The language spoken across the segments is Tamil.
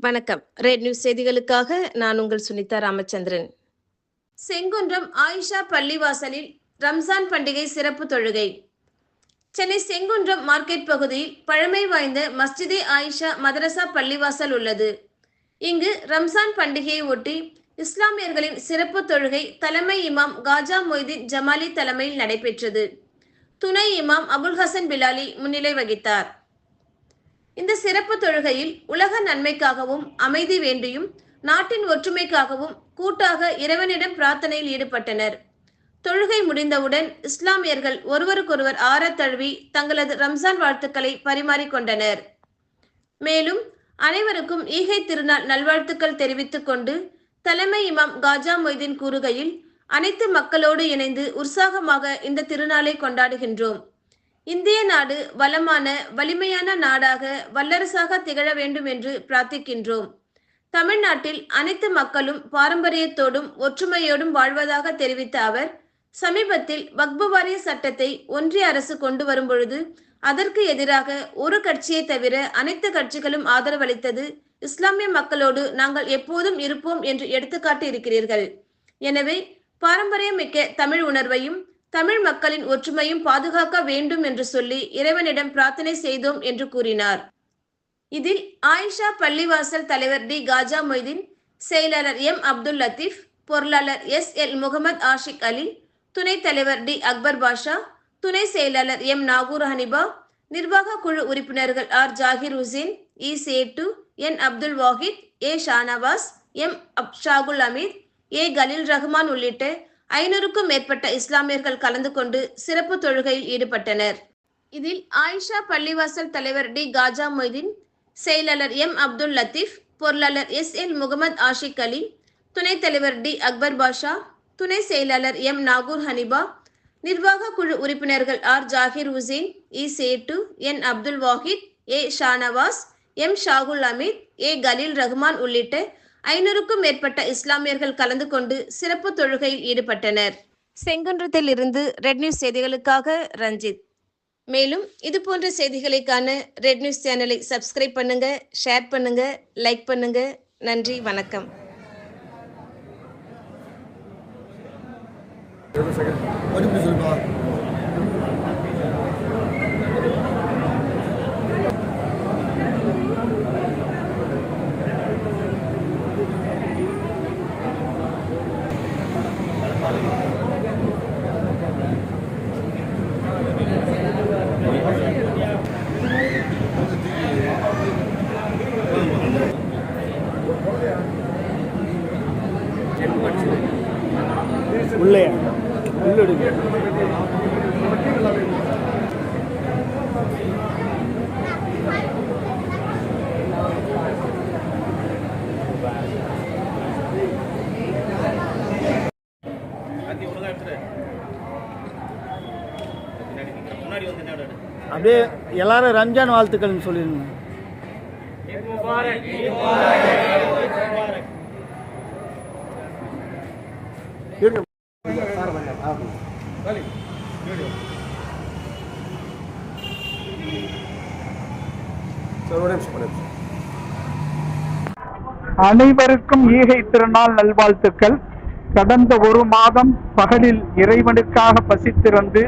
வணக்கம். ரெட் நியூஸ் செய்திகளுக்காக நான் உங்கள் சுனிதா ராமச்சந்திரன். செங்குன்றம் ஆயிஷா பள்ளிவாசலில் ரம்ஜான் பண்டிகை சிறப்பு தொழுகை. சென்னை செங்குன்றம் மார்க்கெட் பகுதியில் பழமை வாய்ந்த மஸ்ஜிதே ஆயிஷா மதரசா பள்ளிவாசல் உள்ளது. இங்கு ரம்ஜான் பண்டிகையை ஒட்டி இஸ்லாமியர்களின் சிறப்பு தொழுகை தலைமை இமாம் காஜா மொய்தீன் ஜமாலி தலைமையில் நடைபெற்றது. துணை இமாம் அபுல் ஹசன் பிலாலி முன்னிலை வகித்தார். இந்த சிறப்பு தொழுகையில் உலக நன்மைக்காகவும் அமைதி வேண்டியும் நாட்டின் ஒற்றுமைக்காகவும் கூட்டாக இறைவனிடம் பிரார்த்தனையில் ஈடுபட்டனர். தொழுகை முடிந்தவுடன் இஸ்லாமியர்கள் ஒருவருக்கொருவர் ஆற தழுவி தங்களது ரம்ஜான் வாழ்த்துக்களை பரிமாறிக்கொண்டனர் மேலும் அனைவருக்கும் ஈகை திருநாள் நல்வாழ்த்துக்கள் தெரிவித்துக் கொண்டு தலைமை இமாம் காஜா மொய்தீன் கூறுகையில் அனைத்து மக்களோடு இணைந்து உற்சாகமாக இந்த திருநாளை கொண்டாடுகின்றோம். இந்திய நாடு வளமான வலிமையான நாடாக வல்லரசாக திகழ வேண்டும் என்று பிரார்த்திக்கின்றோம். தமிழ்நாட்டில் அனைத்து மக்களும் பாரம்பரியத்தோடும் ஒற்றுமையோடும் வாழ்வதாக தெரிவித்த அவர் சமீபத்தில் வக்பு வாரிய சட்டத்தை ஒன்றிய அரசு கொண்டு வரும் பொழுது அதற்கு எதிராக ஒரு கட்சியை தவிர அனைத்து கட்சிகளும் ஆதரவளித்தது இஸ்லாமிய மக்களோடு நாங்கள் எப்போதும் இருப்போம் என்று எடுத்துக்காட்டி இருக்கிறீர்கள் எனவே பாரம்பரியமிக்க தமிழ் உணர்வையும் தமிழ் மக்களின் ஒற்றுமையும் பாதுகாக்க வேண்டும் என்று சொல்லி இறைவனிடம் பிரார்த்தனை செய்தோம் என்று கூறினார். இதில் ஆயிஷா பள்ளிவாசல் தலைவர் டி. காஜா மொய்தீன் செயலாளர் எம். அப்துல் லத்தீப் பொருளாளர் எஸ். எல். முகமது ஆஷிக் அலி துணைத் தலைவர் டி. அக்பர் பாஷா துணை செயலாளர் எம். நாகூர் ஹனிபா நிர்வாக குழு உறுப்பினர்கள் R. Zakir Hussain E. Settu N. Abdul Wahid A. Shanavas M. Up Shahul Hameed A. Khaleel Rahman உள்ளிட்ட ஐநூறுக்கும் மேற்பட்ட இஸ்லாமியர்கள் கலந்து கொண்டு சிறப்பு தொழுகையில் ஈடுபட்டனர். இதில் ஆயிஷா பள்ளிவாசல் தலைவர் டி. காஜா மொய்தீன் செயலாளர் எம். அப்துல் லத்தீப் பொருளாளர் எஸ். எல். முகமது ஆஷிக் அலி துணைத் தலைவர் டி. அக்பர் பாஷா துணை செயலாளர் எம். நாகூர் ஹனிபா நிர்வாக குழு உறுப்பினர்கள் R. Zakir Hussain E. Settu N. Abdul Wahid A. Shanavas M. Shahul Hameed A. Khaleel Rahman உள்ளிட்ட ஐநூறுக்கும் மேற்பட்ட இஸ்லாமியர்கள் கலந்து கொண்டு சிறப்பு தொழுகையில் ஈடுபட்டனர். செங்குன்றத்தில் இருந்து ரெட் நியூஸ் செய்திகளுக்காக ரஞ்சித். மேலும் இது போன்ற செய்திகளை காண ரெட் நியூஸ் சேனலை சப்ஸ்கிரைப் பண்ணுங்க ஷேர் பண்ணுங்க லைக் பண்ணுங்க. நன்றி வணக்கம். மறுபடியும் சொல்லுப்பா உள்ளே. உள்ளெடுங்க. அப்படியே எல்லாரும் ரம்ஜான் வாழ்த்துக்கள்னு சொல்லிடுங்க. அனைவருக்கும் ஈகை திருநாள் நல்வாழ்த்துக்கள். கடந்த ஒரு மாதம் பகலில் இறைவனுக்காக பசித்திருந்து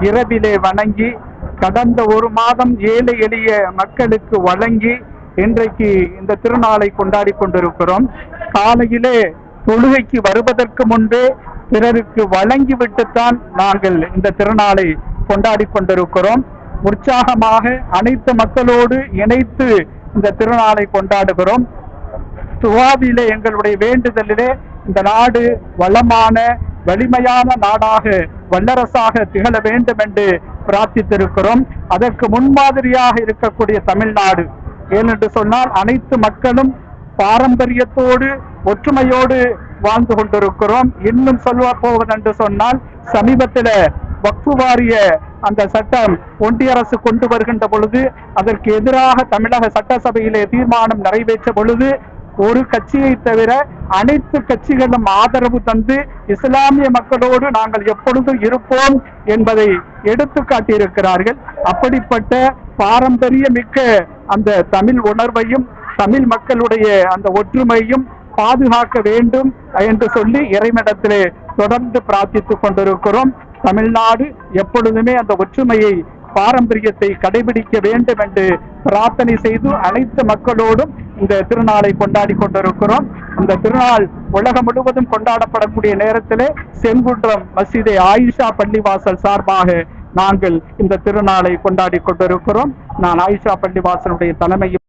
இரவிலே வணங்கி கடந்த ஒரு மாதம் ஏழை எளிய மக்களுக்கு வழங்கி இன்றைக்கு இந்த திருநாளை கொண்டாடி கொண்டிருக்கிறோம். காலையிலே தொழுகைக்கு வருவதற்கு முன்பே பிறருக்கு வழங்கிவிட்டுத்தான் நாங்கள் இந்த திருநாளை கொண்டாடி கொண்டிருக்கிறோம். உற்சாகமாக அனைத்து மக்களோடு இணைத்து இந்த திருநாளை கொண்டாடுகிறோம். துவாவிலே எங்களுடைய வேண்டுதலிலே இந்த நாடு வளமான வலிமையான நாடாக வல்லரசாக திகழ வேண்டும் என்று பிரார்த்தித்திருக்கிறோம். அதற்கு முன்மாதிரியாக இருக்கக்கூடிய தமிழ்நாடு. ஏனென்று சொன்னால் அனைத்து மக்களும் பாரம்பரியத்தோடு ஒற்றுமையோடு வாழ்ந்து கொண்டிருக்கிறோம். இன்னும் சொல்ல போவது என்று சொன்னால் சமீபத்தில் வக்ஃபு வாரிய அந்த சட்டம் ஒன்றிய அரசு கொண்டு வருகின்ற பொழுது அதற்கு எதிராக தமிழக சட்டசபையிலே தீர்மானம் நிறைவேற்ற பொழுது ஒரு கட்சியை தவிர அனைத்து கட்சிகளும் ஆதரவு தந்து இஸ்லாமிய மக்களோடு நாங்கள் எப்பொழுதும் இருப்போம் என்பதை எடுத்து காட்டியிருக்கிறார்கள். அப்படிப்பட்ட பாரம்பரிய மிக்க அந்த தமிழ் உணர்வையும் தமிழ் மக்களுடைய அந்த ஒற்றுமையும் பாதுகாக்க வேண்டும் என்று சொல்லி இறைமடத்திலே தொடர்ந்து பிரார்த்தித்துக் கொண்டிருக்கிறோம். தமிழ்நாடு எப்பொழுதுமே அந்த ஒற்றுமையை பாரம்பரியத்தை கடைபிடிக்க வேண்டும் என்று பிரார்த்தனை செய்து அனைத்து மக்களோடும் இந்த திருநாளை கொண்டாடி கொண்டிருக்கிறோம். இந்த திருநாள் உலகம் முழுவதும் கொண்டாடப்படக்கூடிய நேரத்திலே செங்குன்றம் மசீதை ஆயிஷா பள்ளிவாசல் சார்பாக நாங்கள் இந்த திருநாளை கொண்டாடி கொண்டிருக்கிறோம். நான் ஆயிஷா பள்ளிவாசலுடைய தலைமையில்